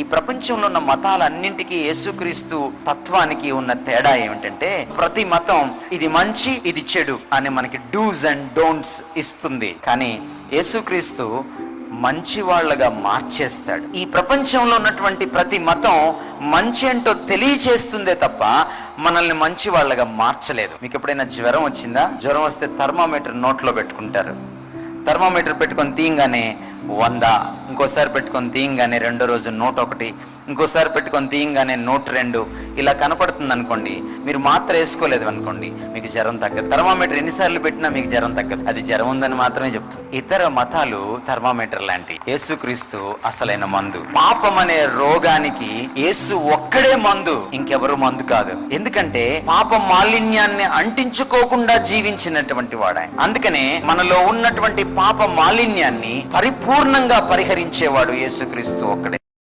ఈ ప్రపంచంలో ఉన్న మతాలన్నింటికీ యేసుక్రీస్తు తత్వానికి ఉన్న తేడా ఏమిటంటే ప్రతి మతం ఇది మంచి ఇది చెడు అని మనకి డూస్ అండ్ డోంట్స్ ఇస్తుంది. కానీ యేసుక్రీస్తు మంచి వాళ్ళగా మార్చేస్తాడు. ఈ ప్రపంచంలో ఉన్నటువంటి ప్రతి మతం మంచి ఏంటో తెలియచేస్తుందే తప్ప మనల్ని మంచి వాళ్ళగా మార్చలేదు. మీకు ఎప్పుడైనా జ్వరం వచ్చిందా? జ్వరం వస్తే థర్మామీటర్ నోట్లో పెట్టుకుంటారు. థర్మామీటర్ పెట్టుకొని తీయంగానే వంద ఇంకోసారి పెట్టుకొని తీయంగానే రెండో రోజు నూట ఒకటి ఇంకోసారి పెట్టుకొని తీయంగానే నూట రెండు. ఇలా కనపడుతుంది అనుకోండి మీరు మాత్ర వేసుకోలేదు అనుకోండి మీకు జ్వరం తగ్గదు. థర్మామీటర్ ఎన్నిసార్లు పెట్టినా మీకు జ్వరం తగ్గదు. అది జ్వరం ఉందని మాత్రమే చెప్తుంది. ఇతర మతాలు థర్మామీటర్ లాంటి యేసుక్రీస్తు అసలైన మందు. పాపం అనే రోగానికి యేసు ఒక్కడే మందు ఇంకెవరు మందు కాదు. ఎందుకంటే పాప మాలిన్యాన్ని అంటించుకోకుండా జీవించినటువంటి వాడే అందుకనే మనలో ఉన్నటువంటి పాప మాలిన్యాన్ని పరిపూర్ణంగా పరిహరించేవాడు యేసుక్రీస్తు ఒక్కడే.